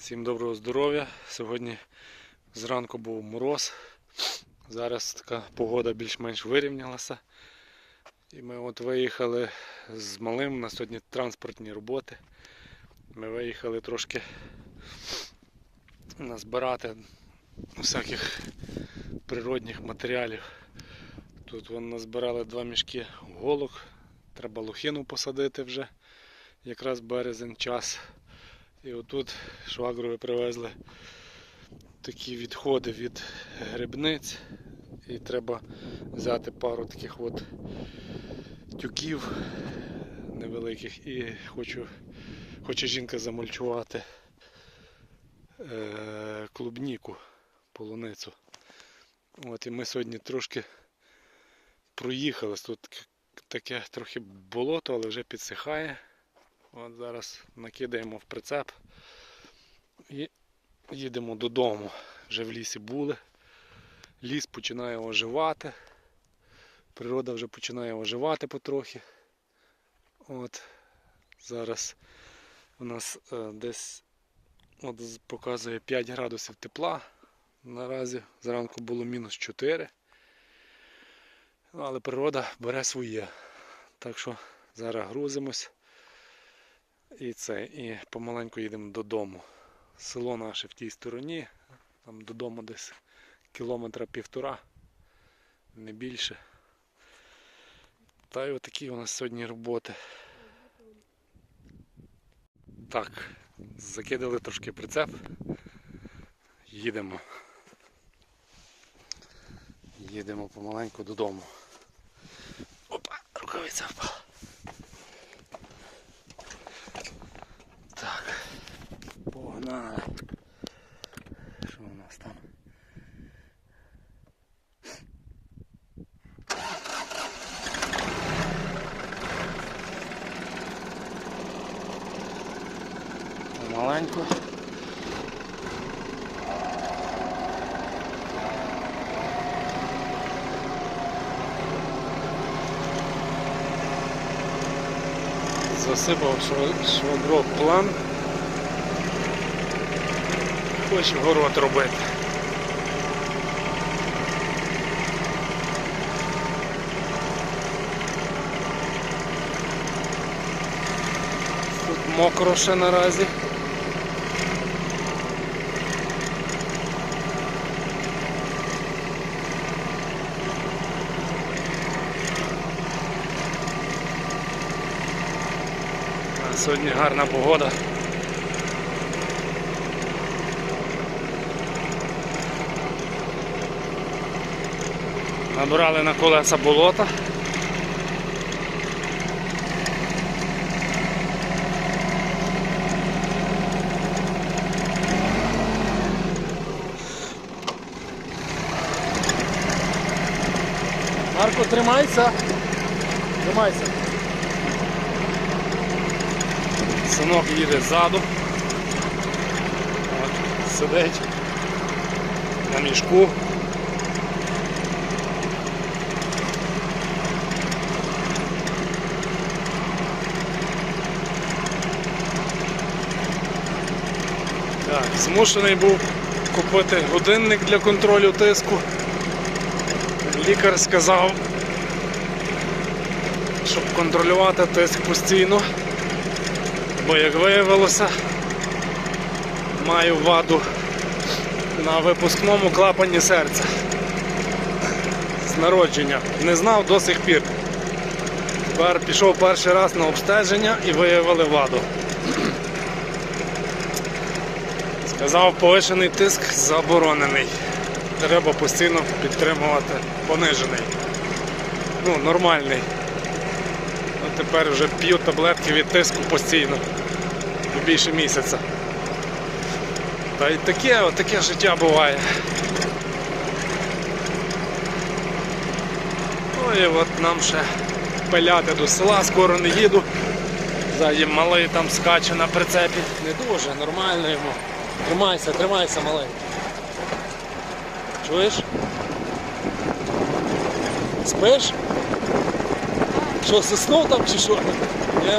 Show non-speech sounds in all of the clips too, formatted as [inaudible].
Всім доброго здоров'я. Сьогодні зранку був мороз. Зараз така погода більш-менш вирівнялася. І ми от виїхали з малим на сьогодні транспортні роботи. Ми виїхали трошки назбирати всяких природних матеріалів. Тут вон назбирали два мішки голок. Треба лохину посадити вже. Якраз березень час. І отут швагрові привезли такі відходи від грибниць. І треба взяти пару таких от тюків невеликих і хочу, хоче жінка замульчувати е, клубніку, полуницю. От і ми сьогодні трошки проїхались. Тут таке трохи болото, але вже підсихає. От зараз накидаємо в прицеп і їдемо додому. Вже в лісі були. Ліс починає оживати. Природа вже починає оживати потрохи. От зараз у нас е, десь от показує 5 градусів тепла. Наразі зранку було мінус 4. Ну, Але природа бере своє. Так що зараз грузимось. І це, і помаленьку їдемо додому. Село наше в тій стороні, там додому десь кілометра півтора, не більше. Та й отакі у нас сьогодні роботи. Так, закидали трошки прицеп. Їдемо. Їдемо помаленьку додому. Опа, рукавиця впала. Погнали. Що у нас там? Маленько. Засипав шва- план. Хоче город робити. Тут мокро ще наразі. Сьогодні гарна погода. Набрали на колеса болота. Марко, тримайся. Тримайся. Синок їде ззаду. От, сидить на мішку. Так, змушений був купити годинник для контролю тиску. Лікар сказав, щоб контролювати тиск постійно, бо як виявилося, маю ваду на випускному клапані серця. З народження. Не знав до сих пір. Тепер пішов перший раз на обстеження і виявили ваду. Сказав, повишений тиск заборонений. Треба постійно підтримувати понижений. Ну, нормальний. Ну, тепер вже п'ю таблетки від тиску постійно. Більше місяця. Та й таке, таке життя буває. Ну і от нам ще пиляти до села, скоро не їду. Ззаді малий там скаче на прицепі. Не дуже, нормально йому. Тримайся, тримайся, маленький. Чуєш? Спиш? Що, соснув там чи що? Ні?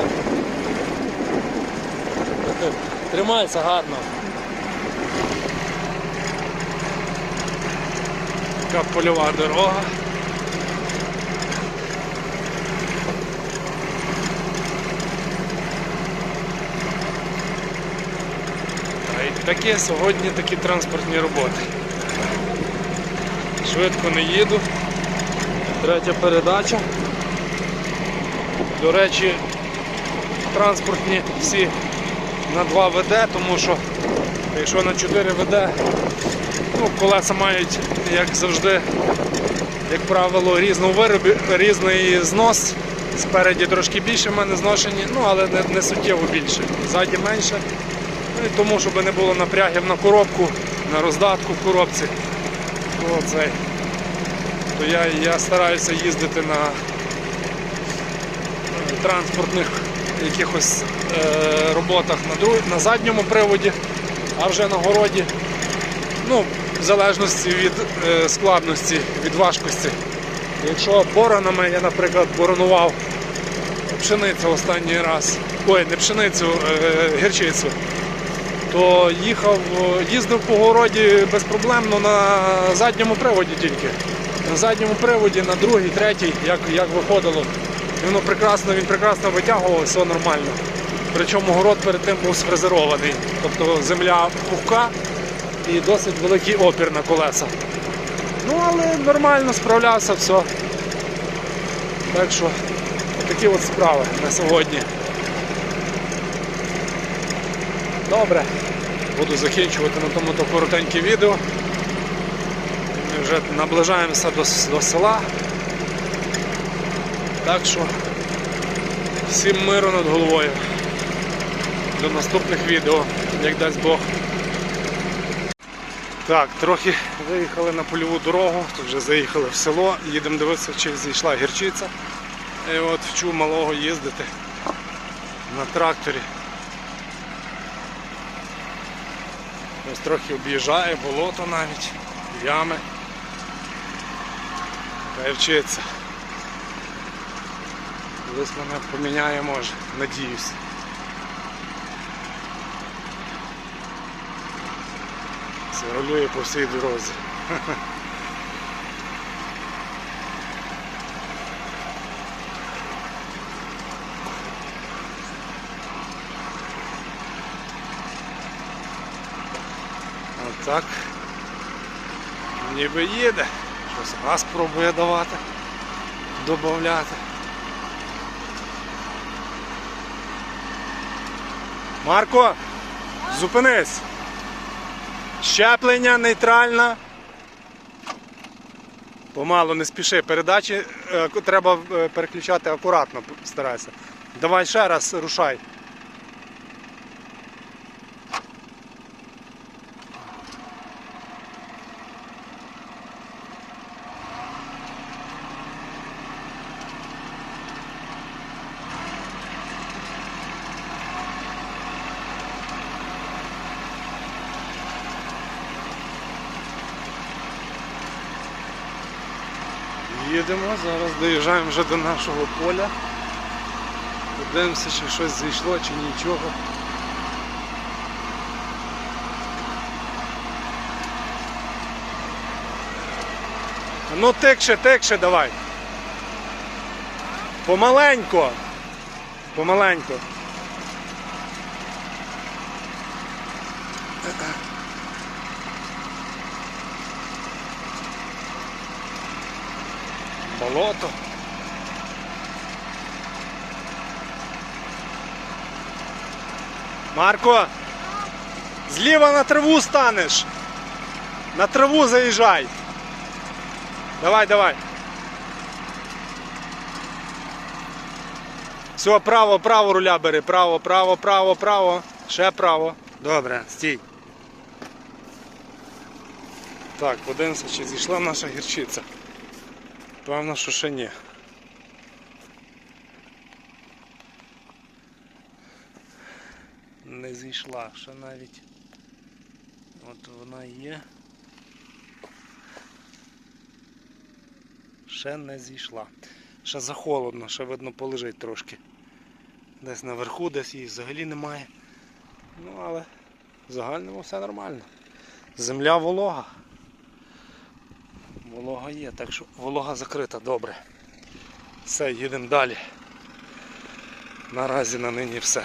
Тримайся гарно. Така польова дорога. Таке сьогодні такі транспортні роботи. Швидко не їду. Третя передача. До речі, транспортні всі на 2 ВД, тому що якщо на 4 ВД, ну, колеса мають, як завжди, як правило, різну виробі, різний знос. Спереді трошки більше в мене зношені, ну але не, не суттєво більше. Ззаді менше. І тому, щоб не було напрягів на коробку, на роздатку в коробці. То, то я, я стараюся їздити на е, транспортних якихось е, роботах на, друг, на задньому приводі, а вже на городі. Ну, в залежності від е, складності, від важкості. Якщо боронами, я, наприклад, боронував пшеницю останній раз, ой, не пшеницю, е, гірчицю, то їхав, е, їздив по городі безпроблемно на задньому приводі тільки. На задньому приводі, на другий, третій, як, як виходило. І прекрасно, він прекрасно витягував, все нормально. Причому город перед тим був сфрезерований. Тобто земля пухка і досить великий опір на колеса. Ну, але нормально справлявся, все. Так що такі от справи на сьогодні. Добре. Буду закінчувати на тому то коротеньке відео. Ми вже наближаємося до, до села. Так що всім миру над головою. До наступних відео, як дасть Бог. Так, трохи виїхали на польову дорогу, тут вже заїхали в село, їдемо дивитися, чи зійшла гірчиця. І от вчу малого їздити на тракторі. Ось трохи об'їжджає, болото навіть, ями. Та й вчиться. Колись мене поміняє може, надіюсь. Це рулює по всій дорозі. [laughs] Отак. Ніби їде. Щось газ пробує давати, додати. Марко, зупинись. Щеплення нейтральне. Помалу не спіши. Передачі е, треба е, переключати акуратно, старайся. Давай ще раз рушай. Їдемо, зараз доїжджаємо вже до нашого поля. Подивимося, чи щось зійшло, чи нічого. Ну тикше, тикше давай. Помаленько. Помаленько. Болото. Марко, зліва на траву станеш. На траву заїжджай. Давай, давай. Все, право, право руля бери. Право, право, право, право. Ще право. Добре, стій. Так, подивимося, чи зійшла наша гірчиця. Певно, що ще ні. Не зійшла, ще навіть. От вона є. Ще не зійшла. Ще захолодно, ще видно полежить трошки. Десь наверху, десь її взагалі немає. Ну, але в загальному все нормально. Земля волога. Волога є, так що волога закрита, добре. Все, їдемо далі. Наразі на нині все.